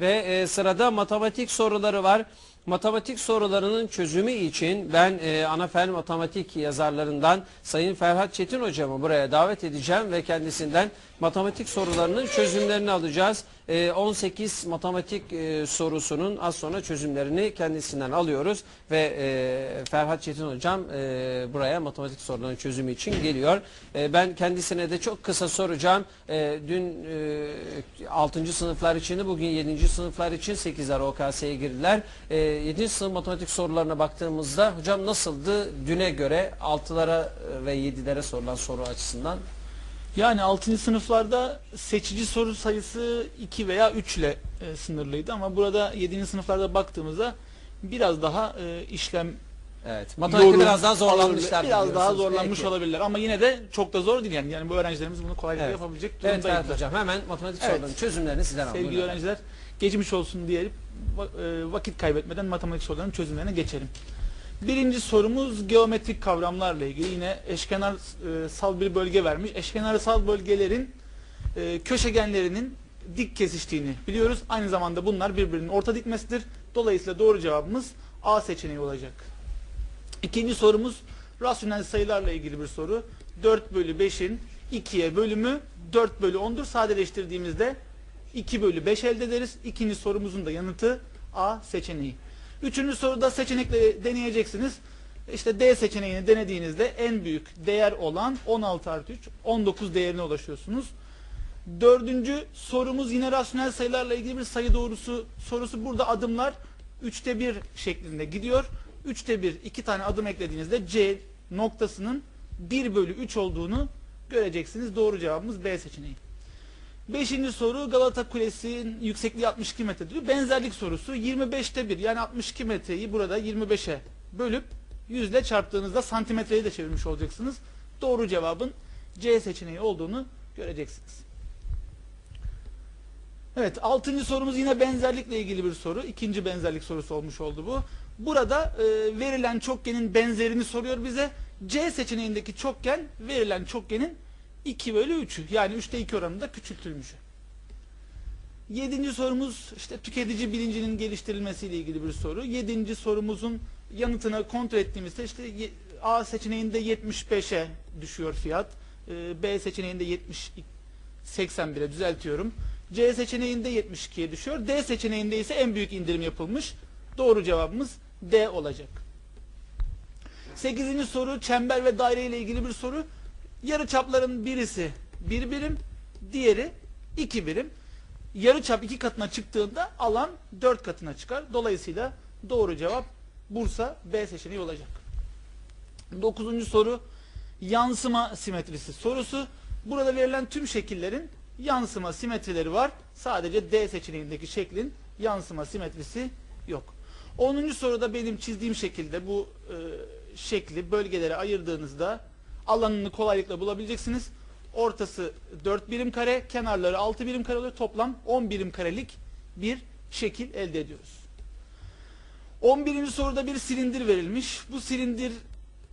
Ve e, sırada matematik soruları var. Matematik sorularının çözümü için ben e, ana fen matematik yazarlarından Sayın Ferhat Çetin hocamı buraya davet edeceğim ve kendisinden matematik sorularının çözümlerini alacağız. E, 18 matematik e, sorusunun az sonra çözümlerini kendisinden alıyoruz ve e, Ferhat Çetin hocam e, buraya matematik sorularının çözümü için geliyor. E, ben kendisine de çok kısa soracağım. E, dün e, 6. sınıflar için bugün 7. sınıflar için 8'ler OKS'ye girdiler. E, 7. sınıf matematik sorularına baktığımızda hocam nasıldı düne göre 6'lara ve 7'lere sorulan soru açısından? Yani 6. sınıflarda seçici soru sayısı 2 veya 3 ile e, sınırlıydı ama burada 7. sınıflarda baktığımızda biraz daha e, işlem Evet. Matematikte biraz daha zorlanmışlar. Biraz daha zorlanmış Peki. olabilirler ama yine de çok da zor değil yani. Yani bu öğrencilerimiz bunu kolaylıkla Evet. yapabilecek Evet durumdaydılar. Ferhat hocam hemen matematik Evet. sorularının çözümlerini sizden alalım. Sevgili Buyurun. öğrenciler geçmiş olsun diyelim e, vakit kaybetmeden matematik sorularının çözümlerine geçelim. Birinci sorumuz geometrik kavramlarla ilgili yine eşkenar e, sal bir bölge vermiş. Eşkenarsal bölgelerin e, köşegenlerinin dik kesiştiğini biliyoruz. Aynı zamanda bunlar birbirinin orta dikmesidir. Dolayısıyla doğru cevabımız A seçeneği olacak. İkinci sorumuz rasyonel sayılarla ilgili bir soru. 4 bölü 5'in 2'ye bölümü 4 bölü 10'dur. Sadeleştirdiğimizde 2 bölü 5 elde ederiz. İkinci sorumuzun da yanıtı A seçeneği. Üçüncü soruda seçenekle deneyeceksiniz. İşte D seçeneğini denediğinizde en büyük değer olan 16 artı 3, 19 değerine ulaşıyorsunuz. Dördüncü sorumuz yine rasyonel sayılarla ilgili bir sayı doğrusu sorusu. Burada adımlar 3'te 1 şeklinde gidiyor. 3'te 1 iki tane adım eklediğinizde C noktasının 1 bölü 3 olduğunu göreceksiniz. Doğru cevabımız B seçeneği. Beşinci soru Galata Kulesi'nin yüksekliği 62 metre diyor. Benzerlik sorusu 25'te 1 yani 62 metreyi burada 25'e bölüp 100 ile çarptığınızda santimetreyi de çevirmiş olacaksınız. Doğru cevabın C seçeneği olduğunu göreceksiniz. Evet, altıncı sorumuz yine benzerlikle ilgili bir soru. İkinci benzerlik sorusu olmuş oldu bu. Burada e, verilen çokgenin benzerini soruyor bize. C seçeneğindeki çokgen verilen çokgenin 2 bölü 3'ü. Yani 3'te 2 oranında küçültülmüşü. Yedinci sorumuz işte tüketici bilincinin geliştirilmesiyle ilgili bir soru. Yedinci sorumuzun yanıtını kontrol ettiğimizde işte A seçeneğinde 75'e düşüyor fiyat. E, B seçeneğinde 70 81'e düzeltiyorum. C seçeneğinde 72'ye düşüyor. D seçeneğinde ise en büyük indirim yapılmış. Doğru cevabımız D olacak. Sekizinci soru çember ve daire ile ilgili bir soru. Yarı çapların birisi bir birim, diğeri iki birim. Yarı çap iki katına çıktığında alan dört katına çıkar. Dolayısıyla doğru cevap Bursa B seçeneği olacak. Dokuzuncu soru yansıma simetrisi sorusu. Burada verilen tüm şekillerin yansıma simetrileri var. Sadece D seçeneğindeki şeklin yansıma simetrisi yok. 10. soruda benim çizdiğim şekilde bu e, şekli bölgelere ayırdığınızda alanını kolaylıkla bulabileceksiniz. Ortası 4 birim kare, kenarları 6 birim kare oluyor. Toplam 10 birim karelik bir şekil elde ediyoruz. 11. soruda bir silindir verilmiş. Bu silindir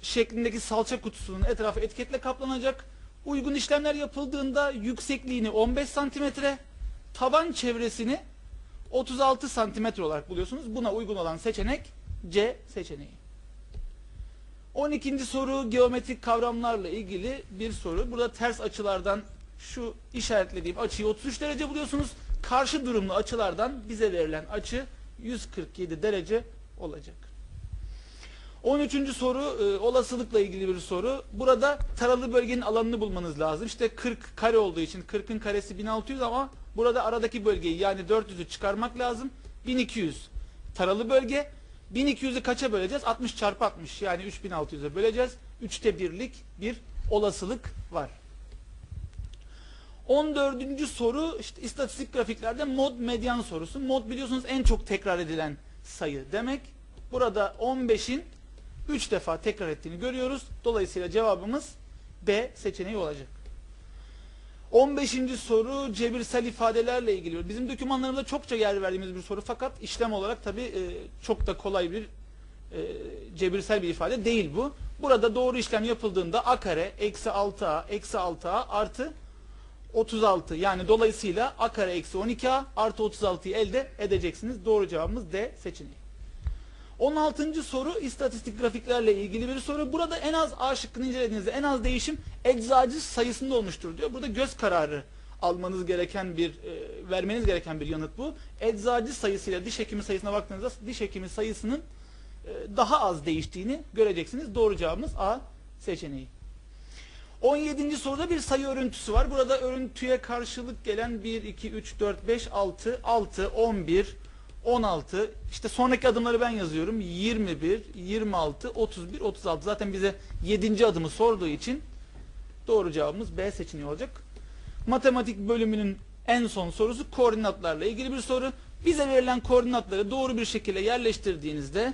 şeklindeki salça kutusunun etrafı etiketle kaplanacak. Uygun işlemler yapıldığında yüksekliğini 15 santimetre, taban çevresini 36 santimetre olarak buluyorsunuz. Buna uygun olan seçenek C seçeneği. 12. soru geometrik kavramlarla ilgili bir soru. Burada ters açılardan şu işaretlediğim açıyı 33 derece buluyorsunuz. Karşı durumlu açılardan bize verilen açı 147 derece olacak. 13. soru e, olasılıkla ilgili bir soru. Burada taralı bölgenin alanını bulmanız lazım. İşte 40 kare olduğu için 40'ın karesi 1600 ama burada aradaki bölgeyi yani 400'ü çıkarmak lazım. 1200 taralı bölge. 1200'ü kaça böleceğiz? 60 çarpı 60 yani 3600'e böleceğiz. 3'te birlik bir olasılık var. 14. soru işte istatistik grafiklerde mod medyan sorusu. Mod biliyorsunuz en çok tekrar edilen sayı demek. Burada 15'in 3 defa tekrar ettiğini görüyoruz. Dolayısıyla cevabımız B seçeneği olacak. 15. soru cebirsel ifadelerle ilgili. Bizim dokümanlarımızda çokça yer verdiğimiz bir soru fakat işlem olarak tabi e, çok da kolay bir e, cebirsel bir ifade değil bu. Burada doğru işlem yapıldığında a kare eksi 6a eksi 6a artı 36 yani dolayısıyla a kare eksi 12a artı 36'yı elde edeceksiniz. Doğru cevabımız D seçeneği. 16. soru istatistik grafiklerle ilgili bir soru. Burada en az A şıkkını incelediğinizde en az değişim eczacı sayısında olmuştur diyor. Burada göz kararı almanız gereken bir, e, vermeniz gereken bir yanıt bu. Eczacı sayısıyla diş hekimi sayısına baktığınızda diş hekimi sayısının e, daha az değiştiğini göreceksiniz. Doğru cevabımız A seçeneği. 17. soruda bir sayı örüntüsü var. Burada örüntüye karşılık gelen 1, 2, 3, 4, 5, 6, 6, 11, 16. İşte sonraki adımları ben yazıyorum. 21, 26, 31, 36. Zaten bize 7. adımı sorduğu için doğru cevabımız B seçeneği olacak. Matematik bölümünün en son sorusu koordinatlarla ilgili bir soru. Bize verilen koordinatları doğru bir şekilde yerleştirdiğinizde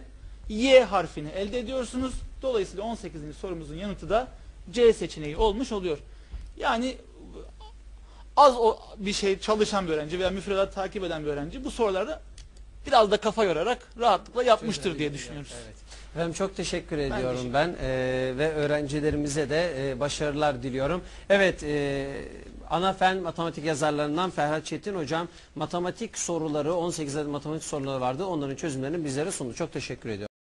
Y harfini elde ediyorsunuz. Dolayısıyla 18. sorumuzun yanıtı da C seçeneği olmuş oluyor. Yani az bir şey çalışan bir öğrenci veya müfredat takip eden bir öğrenci bu sorularda biraz da kafa yorarak rahatlıkla yapmıştır diye düşünüyoruz. Evet. Efendim çok teşekkür ediyorum teşekkür ben, Ee, ve öğrencilerimize de e, başarılar diliyorum. Evet e, ana fen matematik yazarlarından Ferhat Çetin hocam matematik soruları 18 adet matematik soruları vardı onların çözümlerini bizlere sundu. Çok teşekkür ediyorum.